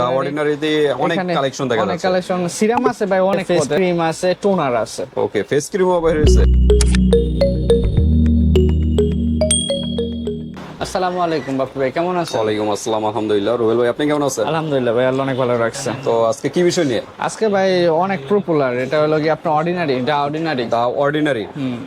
দা অর্ডিনারিতে অনেক কালেকশন দেখা অনেক কালেকশন সিরাম আছে ভাই অনেক ফেস ক্রিম আছে টোনার আছে। ওকে ফেস ক্রিমও বের হয়েছে। আসসালামু আলাইকুম বাপু ভাই কেমন আছেন? ওয়ালাইকুম আসসালাম আলহামদুলিল্লাহ। রুবেল ভাই আপনি কেমন আছেন? আলহামদুলিল্লাহ ভাই আল্লাহ অনেক ভালো রাখছে। তো আজকে কি বিষয় নিয়ে? আজকে ভাই অনেক পপুলার এটা হলো কি আপনার অর্ডিনারি এটা ordinary the ordinary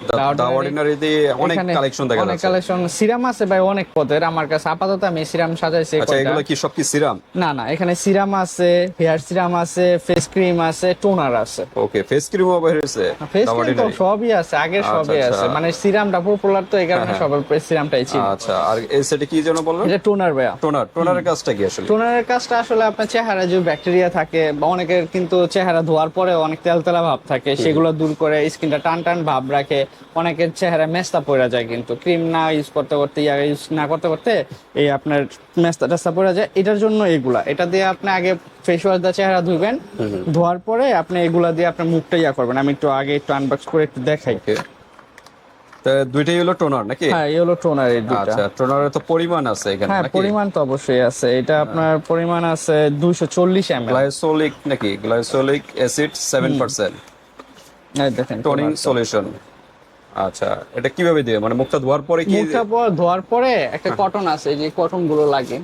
the Ordinary। অর্ডিনারিতে অনেক কালেকশন দেখা অনেক কালেকশন সিরাম আছে ভাই অনেক পদের আমার কাছে আপাতত আমি সিরাম সাজাইছি আচ্ছা এগুলো কি সব কি সিরাম? না না এখানে সিরাম আছে হেয়ার সিরাম আছে ফেস ক্রিম আছে টোনার আছে। ওকে ফেস ক্রিমও বের হয়েছে? ফেস ক্রিম তো সবই আছে আগের আচ্ছা, সবই আচ্ছা। আছে। মানে সিরামটা পপুলার তো এই কারণে হ্যাঁ, সবার সিরামটাই ছিল। আচ্ছা আর সেটে কি যেন বললেন? এটা টোনার ভাইয়া। টোনার। টোনারের কাজটা কি আসলে? টোনারের কাজটা আসলে আপনার চেহারা যে ব্যাকটেরিয়া থাকে বা অনেকের কিন্তু চেহারা ধোয়ার পরে অনেক তেলতেলা ভাব থাকে সেগুলো দূর করে স্কিনটা টান টান ভাব রাখে অনেকের চেহারা মেস্তা পড়ে যায় কিন্তু। ক্রিম না ইউজ করতে করতে ইয়া ইউজ না করতে করতে এই আপনার মেস্তা টেস্তা পড়ে যায়। এটার জন্য এগুলা। এটা দিয়ে আপনি আগে ফেস ওয়াশ দিয়ে চেহারা ধুবেন ধোয়ার পরে আপনি এগুলা দিয়ে আপনার মুখটা ইয়া করবেন। আমি একটু আগে একটু আনবক্স করে একটু দেখাই। দুইটাই হলো টোনার নাকি? হ্যাঁ এই হলো টোনার এই দুটা আচ্ছা টোনারের তো পরিমাণ আছে এখানে হ্যাঁ পরিমাণ তো অবশ্যই আছে। এটা আপনার পরিমাণ আছে দুইশো চল্লিশ এম গ্লাইসোলিক নাকি? গ্লাইসোলিক অ্যাসিড 7% এই দেখেন টোনিং সলিউশন আচ্ছা এটা কীভাবে দিয়ে? মানে মুখটা ধোয়ার পরে কি মুখটা পর ধোয়ার পরে একটা কটন আছে যে কটনগুলো লাগে।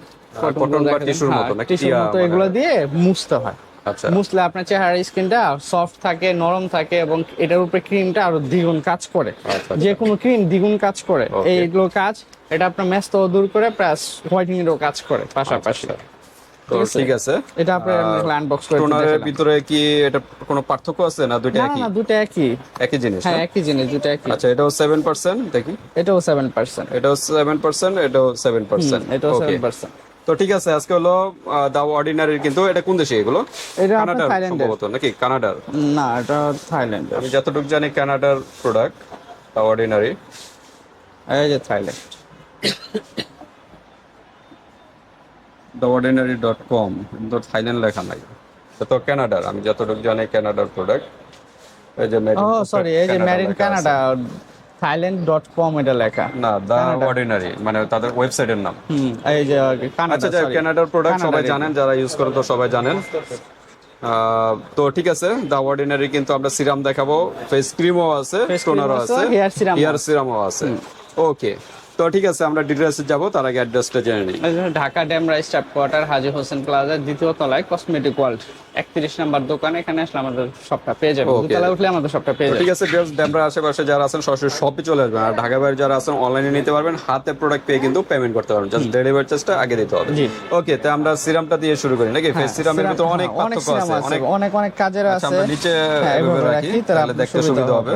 গুলো বা দেখা যায়। tissue র হ্যাঁ, মতো নাকি? মতো মানে- এগুলো দিয়ে মুছতে হয়। আচ্ছা। মুছলে আপনার চেহারার স্কিনটা সফট থাকে নরম থাকে এবং এটার উপরে ক্রিমটা আরও দ্বিগুণ কাজ করে। আচ্ছা, যে কোনো ক্রিম দ্বিগুণ কাজ করে। এইগুলো কাজ এটা আপনার মেস্ত দূর করে প্লাস হোয়াইটিং এরও কাজ করে পাশাপাশি। তো ঠিক আছে। এটা আপনার আনবক্স করে টোনারের ভিতরে কি এটা কোনো পার্থক্য আছে না দুইটা না একই? না দুটো একই। একই জিনিস হ্যাঁ একই জিনিস দুটো একই। আচ্ছা এটাও 7% দেখি। এটাও সেভেন পার্সেন্ট এটাও 7% এটাও 7% এটাও ওকে সেভেন পার্সেন্ট তো ঠিক আছে আজকে হলো দা অর্ডিনারি কিন্তু এটা কোন দেশে এগুলো? এটা কানাডার থাইল্যান্ডের। সম্ভবত নাকি কানাডার? না এটা থাইল্যান্ডের। আমি যতটুকু জানি কানাডার প্রোডাক্ট দা অর্ডিনারি এই যে Thailand. The ordinary dot com কিন্তু থাইল্যান্ড লেখা নাই। তো কানাডার আমি যতটুকু জানি কানাডার প্রোডাক্ট এই যে ও সরি এই যে marine Canada Thailand dot com এটা লেখা। না দা অর্ডিনারি মানে তাদের ওয়েবসাইটের নাম। এই যে কানাডা আচ্ছা কানাডার প্রোডাক্ট সবাই জানেন যারা ইউজ করে তো সবাই জানেন। আহ, তো ঠিক আছে দা অর্ডিনারি কিন্তু আমরা সিরাম দেখাবো। ফেস ক্রিমও আছে টোনারও আছে, হেয়ার সিরামও আছে। ওকে তো ঠিক আছে আমরা ডিটেলসে যাব তার আগে অ্যাড্রেসটা জেনে নিই। Dhaka Demra staff quarter Haji Hossain plaza দ্বিতীয় তলায় কসমেটিক ওয়ার্ল্ড একত্রিশ নাম্বার দোকান এখানে আসলে আমাদের সবটা পেয়ে যাবে Okay. দুতলা উঠলে আমাদের সবটা পেয়ে তো যাবে ঠিক আছে বিয়ার্স ড্যামরা আশেপাশে যারা আছেন সরাসরি শপে চলে আসবেন। আর ঢাকা বাইরে যারা আছেন অনলাইনে নিতে পারবেন হাতে প্রোডাক্ট পেয়ে কিন্তু পেমেন্ট করতে পারবেন। জাস্ট ডেলিভারি চার্জটা আগে দিতে হবে। ওকে তো আমরা সিরামটা দিয়ে শুরু করি নাকি? ফেস সিরামের সিরাম- ভিতরে অনেক হ্যাঁ, অনেক পার্থক্য আছে অনেক অনেক অনেক কাজের আচ্ছা আছে। আমরা নিচে হ্যাঁ, রাখি তাহলে দেখতে সুবিধা হবে।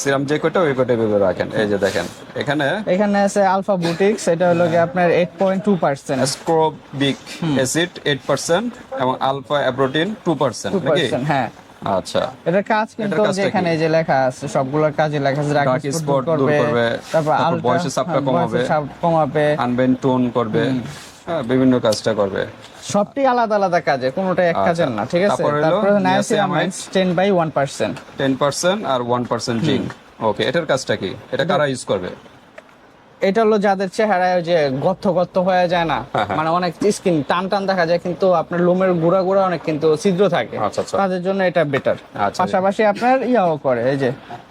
সিরাম যে কয়টা ওই কয়টা এভাবে রাখেন। এই যে দেখেন এখানে এখানে আছে আলফা বুটিক্স এটা হলো কি আপনার eight point two percent ascorbic acid 8% এবং আলফা অ্যাপ্রোটিন 2% টু নাকি? হ্যাঁ। আচ্ছা। এটা কাজ কিন্তু যে এখানে এই যে লেখা আছে সবগুলোর কাজে লেখা আছে spot spot দূর করবে, তারপর আলট্রা বয়সের চাপটা কমাবে। কমাবে। আনবেন টোন করবে। হ্যাঁ বিভিন্ন কাজটা করবে। সবটি আলাদা আলাদা কাজে কোনোটা এক কাজ কাজের না ঠিক আছে? তারপর niacinamide। Ten by one percent 10% আর 1% জিঙ্ক ওকে এটার কাজটা কি? এটা কারা ইউজ করবে? এটা হলো যাদের চেহারায় যে গর্ত গর্ত হয়ে যায় না হ্যাঁ, হ্যাঁ। মানে অনেক স্কিন টান টান দেখা যায় কিন্তু আপনার লোমের গুড়া গুড়া অনেক কিন্তু ছিদ্র থাকে। আচ্ছা, আচ্ছা। তাদের জন্য এটা বেটার আচ্ছা। পাশাপাশি আপনার ইয়াও করে এই যে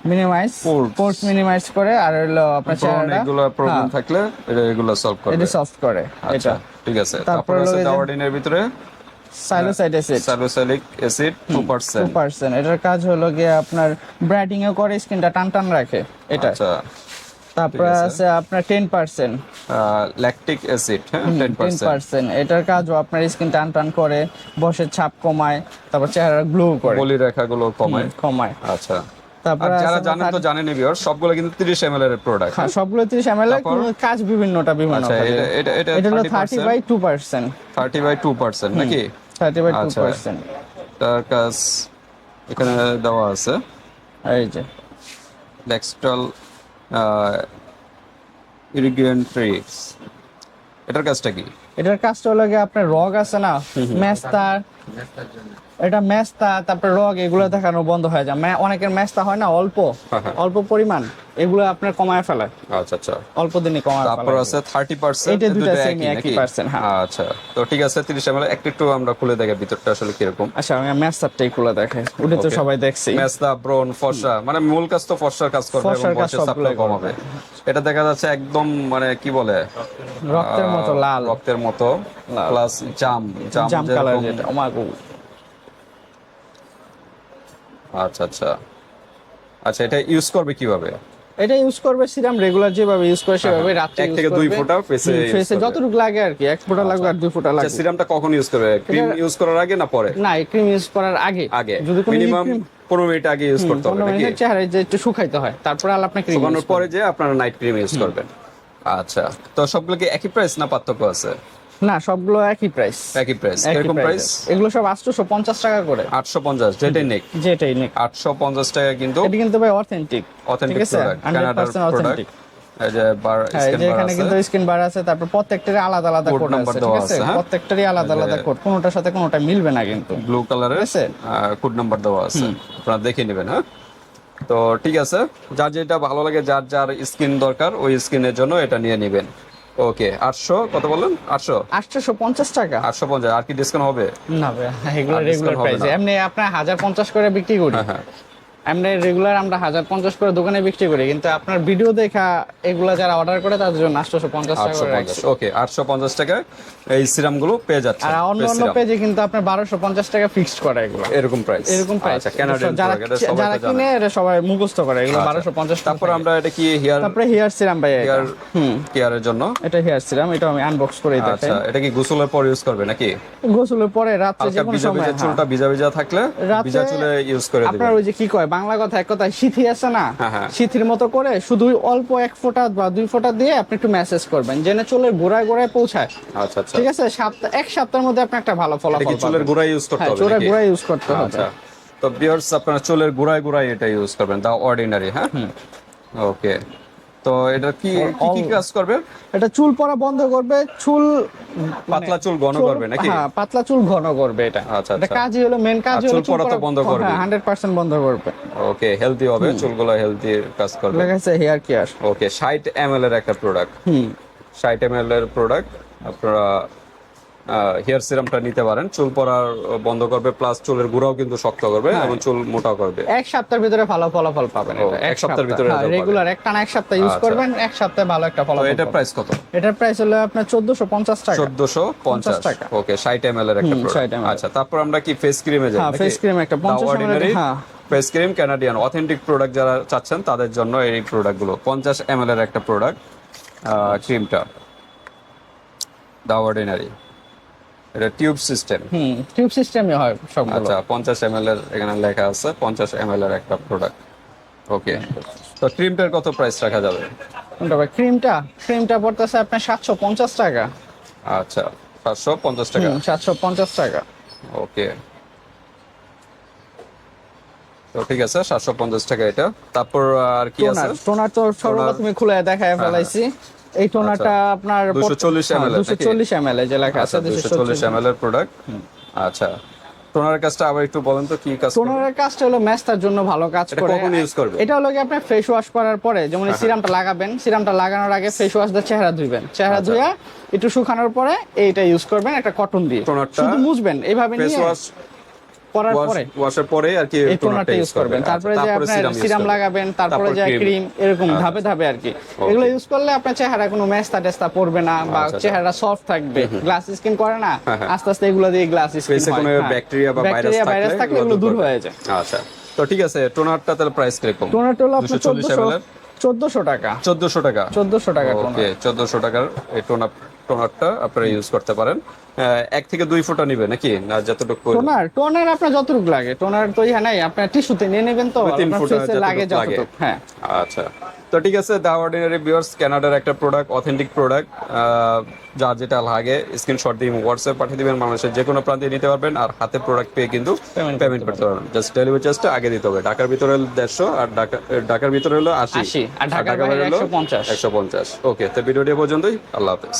মিনিমাইজ পোর্স মিনিমাইজ করে আর হলো আপনার চেহারাটা অনেকগুলো প্রবলেম হ্যাঁ, থাকলে এটা এগুলো সলভ করবে এটা সফট করে আচ্ছা এটা। ঠিক আছে। তারপর হলো দাওয়ার্ডিনের ভিতরে সাইলোসাইড acid salicylic acid 2% two percent এটার কাজ হলো গিয়ে আপনার ব্রাইটিং এ করে স্কিনটা টান টান রাখে এটা আচ্ছা। তারপরে আছে। আপনার টেন পার্সেন্ট ল্যাকটিক অ্যাসিড হ্যাঁ? 10% পার্সেন্ট এটার কাজও আপনার স্কিন টান টান করে বসের ছাপ কমায় তারপর চেহারা গ্লো করে। বলি রেখাগুলো কমায়। কমায়। আচ্ছা। তারপরে যারা জানেন তো জানেন ভিউয়ার সবগুলো কিন্তু 30 ml এর প্রোডাক্ট হ্যাঁ, সবগুলো ত্রিশ এম এল কাজ বিভিন্নটা বিভিন্ন আচ্ছা এটা এটা এটা এটা হলো থার্টি বাই টু পার্সেন্ট 30 বাই 2% নাকি? থার্টি বাই টু আচ্ছা। পার্সেন্ট তার কাজ এখানে দেওয়া আছে। এই যে। লেক্সটল ইরিগেন্ট ট্রিক্স এটার কাজটা কি? এটার কাজটা হলো গিয়ে আপনার রগ আছে না মেস্তার এটা মেস্তা তারপরে রগ এগুলো দেখানো বন্ধ হয়ে যায়। মে- অনেকের মেস্তা হয় না অল্প। হ্যাঁ, হ্যাঁ। অল্প পরিমাণ। এগুলো আপনার কমায় ফেলায় আচ্ছা আচ্ছা। অল্প দিনে কমায় তারপর আছে থার্টি পার্সেন্ট এটা দুইটা same একই percent, হ্যাঁ। আচ্ছা। তো ঠিক আছে তিরিশ এমএল একটু একটু আমরা খুলে দেখে ভিতরটা আসলে কীরকম। আচ্ছা আমি মেস্তারটাই খুলে দেখাই ওটা তো সবাই দেখছি। মেসদা ব্রন ফর্সা মানে মূল কাজ তো ফর্সার কাজ করবে এবং ফর্সার চাপটা কমাবে। এটা দেখা যাচ্ছে একদম মানে কি বলে? রক্তের মতো লাল। রক্তের মতো প্লাস জাম জাম জাম কালার যেটা আমার আচ্ছা আচ্ছা। আচ্ছা এটা ইউজ করবে কীভাবে? এটা ইউজ করবে সিরাম রেগুলার যেভাবে ইউজ করে সেভাবে রাত্রে এক থেকে দুই ফোঁটা use ফেসে যতটুকু লাগে আর কি এক ফোঁটা লাগবে আর দুই ফোঁটা আচ্ছা লাগবে। সিরামটা কখন ইউজ করবে? ক্রিম ইউজ করার আগে না পরে? না ক্রিম ইউজ করার আগে। আগে। যদি কোনো মিনিমাম cream- পনেরো মিনিট আগে ইউজ করতে হবে নাকি? চেহারায় যে একটু শুকাইতে হয় তারপরে আল আপনি ক্রিম শুকানোর পরে যে আপনারা নাইট ক্রিম ইউজ করবেন। আচ্ছা তো সবগুলো কি একই প্রাইস না পার্থক্য আছে? না সবগুলো একই প্রাইস একই প্রাইস এরকম প্রাইস এগুলো সব আটশোশো পঞ্চাশ টাকা করে। আটশো পঞ্চাশ যেটাই নেক। যেটাই নিক। আটশো পঞ্চাশ টাকা কিন্তু এটা কিন্তু ভাই অথেন্টিক অথেন্টিক প্রোডাক্ট কানাডার প্রোডাক্ট বার এখানে আছে। কিন্তু স্ক্রিন বার আছে তারপর প্রত্যেকটারই আলাদা আলাদা কোড আছে ঠিক হ্যাঁ? প্রত্যেকটারই আলাদা আলাদা কোড কোনোটার সাথে কোনোটা মিলবে না কিন্তু। ব্লু কালারের আছে? কোড নাম্বার দেওয়া আছে। আপনারা দেখে নেবেন হ্যাঁ? তো ঠিক আছে যার যেটা ভালো লাগে যার যার স্কিন দরকার ওই স্কিনের জন্য এটা নিয়ে নেবেন। ওকে আটশো? কত বললেন? আটশো? আটশোশো পঞ্চাশ টাকা। আটশো পঞ্চাশ আর কি ডিসকাউন্ট হবে? না ভাই এগুলো রেগুলার প্রাইস এমনি আপনার হাজার পঞ্চাশ করে বিক্রি করি। হ্যাঁ রেগুলার আমরা হাজার পঞ্চাশ করে দোকানে বিক্রি করি কিন্তু আপনার ভিডিও দেখা এগুলা যারা অর্ডার করে তাদের জন্য আটশোশো পঞ্চাশ টাকা আটশো পঞ্চাশ ওকে আটশো পঞ্চাশ টাকায় এই সিরামগুলো পেয়ে যাচ্ছে আর অন্য অন্য পেজে কিন্তু আপনার বারোশো পঞ্চাশ টাকা ফিক্সড করে এগুলো। এরকম প্রাইস এরকম প্রাইস আচ্ছা যারা যারা কিনে এটা সবাই মুখস্থ করে এগুলো আচ্ছা। বারোশো পঞ্চাশ তারপর আমরা এটা কি হেয়ার তারপরে হেয়ার সিরাম ভাই। হেয়ার হুম। কেয়ারের জন্য? এটা হেয়ার সিরাম এটা আমি আনবক্স করে দেখাই আচ্ছা এটা কি গোসলের পর ইউজ করবে নাকি? গোসলের পরে রাত্রে যে কোনো ভিজা সময় ভিজা হ্যাঁ। চুলটা ভিজা ভিজা থাকলে রাতে ভিজা চুলে ইউজ করে আপনার দিবেন ওই যে কি কয় বাংলা কথা এক কথা সিথি আছে না হ্যাঁ, হ্যাঁ। সিথির মতো করে শুধু অল্প এক ফোঁটা বা দুই ফোঁটা দিয়ে আপনি একটু মেসেজ করবেন যেন চুলের গোড়ায় গোড়ায় পৌঁছায়। আচ্ছা আচ্ছা। ঠিক আছে? সপ্তাহ এক সপ্তাহের মধ্যে আপনি একটা ভালো ফল ফলাফল চুলের গোড়ায় ইউজ করতে হ্যাঁ হবে চুলের? গোড়ায় ইউজ করতে হবে। তো বিয়ার্স আপনারা চুলের গোড়ায় গোড়ায় এটা ইউজ করবেন দা অর্ডিনারি হ্যাঁ? ওকে তো এটা কি কি কাজ করবে? এটা চুল পড়া বন্ধ করবে চুল পাতলা চুল ঘন করবে নাকি? হ্যাঁ পাতলা চুল ঘন করবে এটা। আচ্ছা, এটা আচ্ছা। কাজই হলো মেন কাজ হলো চুল পড়া তো বন্ধ করবে। হান্ড্রেড পার্সেন্ট বন্ধ করবে। ওকে হেলদি হবে চুলগুলো হেলদি কাজ করবে। ঠিক আছে হেয়ার কেয়ার ওকে 60 ml এর একটা প্রোডাক্ট হুম। 60 ml এর প্রোডাক্ট আপনারা হেয়ার সিরামটা নিতে পারেন। চুল পড়ার বন্ধ করবে প্লাস চুলের গুঁড়াও কিন্তু শক্ত করবে হ্যাঁ। এবং চুল মোটা করবে। এক সপ্তাহের ভিতরে ভালো ফলাফল পাবেন এক সপ্তাহের ভিতরে রেগুলার এক টানা এক সপ্তাহ ইউজ আচ্ছা। করবেন এক সপ্তাহে ভালো একটা ফলাফল এটার পাবেন। প্রাইস কত? এটার প্রাইস হলো আপনার চোদ্দশো পঞ্চাশ টাকা। চোদ্দশো পঞ্চাশ। টাকা। ওকে ষাট এম এর একটা প্রোডাক্ট আচ্ছা তারপর আমরা কি ফেস ক্রিমে যাই? হ্যাঁ ফেস ক্রিম একটা পঞ্চাশ ml হ্যাঁ। Face cream Canadian authentic product যারা চাচ্ছেন তাদের জন্য এই প্রোডাক্টগুলো পঞ্চাশ এম এর একটা প্রোডাক্ট ক্রিমটা দা অর্ডিনারি এটা টিউব সিস্টেম। হুম টিউব সিস্টেমই হয় সবগুলো। আচ্ছা পঞ্চাশ এম এর এখানে লেখা আছে পঞ্চাশ এম এর একটা প্রোডাক্ট ওকে তো ক্রিমটার কত প্রাইস রাখা যাবে? কোনটা ভাই ক্রিমটা ক্রিমটা পড়তেছে আপনার সাতশো পঞ্চাশ টাকা। আচ্ছা সাতশো পঞ্চাশ টাকা। সাতশো পঞ্চাশ টাকা। ওকে তো ঠিক আছে সাতশো পঞ্চাশ টাকা এটা। তারপর আর কি আছে? টোনার তো সর্বপ্রথমে খুলে দেখায় ফেলাইছি। এই টোনারটা আপনার হ্যাঁ, 240 ml এর দুশো চল্লিশ এম এল যে লেখা আছে আচ্ছা চল্লিশ এম এল এর প্রোডাক্ট আচ্ছা টোনারের কাজটা আবার একটু বলেন তো কি কাজ টোনারের কাজটা হলো মেস্তার জন্য ভালো কাজ করে। কখন use করবে? এটা হলো কি আপনি ফেস ওয়াশ করার পরে যেমন হ্যাঁ, সিরামটা লাগাবেন সিরামটা লাগানোর আগে ফেস ওয়াশ দিয়ে চেহারা ধুইবেন। চেহারা আচ্ছা। ধুইয়া একটু শুকানোর পরে এইটা ইউজ করবেন একটা কটন দিয়ে। শুধু মুছবেন এইভাবে ফেস ওয়াশ করার পরে ওয়াশের পরে আর কি টোনারটা ইউজ করবেন। আচ্ছা, তারপরে যে আপনার সিরাম লাগাবেন তারপরে যে ক্রিম এরকম ধাপে ধাপে আর কি। এগুলো ইউজ করলে আপনার চেহারা কোনো টেস্তা পড়বে না বা আচ্ছা, আচ্ছা। চেহারা সফট থাকবে। গ্লাস স্কিন করে না হ্যাঁ, হ্যাঁ। আস্তে আস্তে এগুলো দিয়ে গ্লাস স্কিন ফেসে কোনো ব্যাকটেরিয়া বা ভাইরাস থাকলে এগুলো দূর হয়ে যায়। আচ্ছা তো ঠিক আছে টোনারটা তাহলে প্রাইস কীরকম? টোনারটা হলো আপনার 240 চোদ্দশো টাকা। চোদ্দশো টাকা। চোদ্দশো টাকা টোনার ওকে চোদ্দশো টাকার এই টোনার টোনারটা আপনারা ইউজ করতে পারেন। এক থেকে দুই ফুটা নিবে নাকি? না যতটুকু টোনার টোনার আপনার যতটুকু লাগে। টোনার তো ইহা নাই আপনার টিস্যুতে নিয়ে নেবেন তো তিন আপনার ফুটা লাগে যতটুকু হ্যাঁ। আচ্ছা। তো ঠিক আছে দা অর্ডিনারি ভিউয়ার্স কানাডার একটা প্রোডাক্ট অথেন্টিক প্রোডাক্ট যার যেটা লাগে স্ক্রিনশট দিয়ে হোয়াটসঅ্যাপ পাঠিয়ে দিবেন মানুষের যে কোনো প্রান্তে নিতে পারবেন আর হাতে প্রোডাক্ট পেয়ে কিন্তু পেমেন্ট করতে পারবেন। জাস্ট ডেলিভারি চার্জটা আগে দিতে হবে। ঢাকার ভিতরে হলো দেড়শো আর ঢাকা- ঢাকার ভিতরে হলো আশি। 80, আর ঢাকার বাইরে হলো 150 একশো পঞ্চাশ। ওকে তো ভিডিওটি পর্যন্তই। আল্লাহ হাফেজ।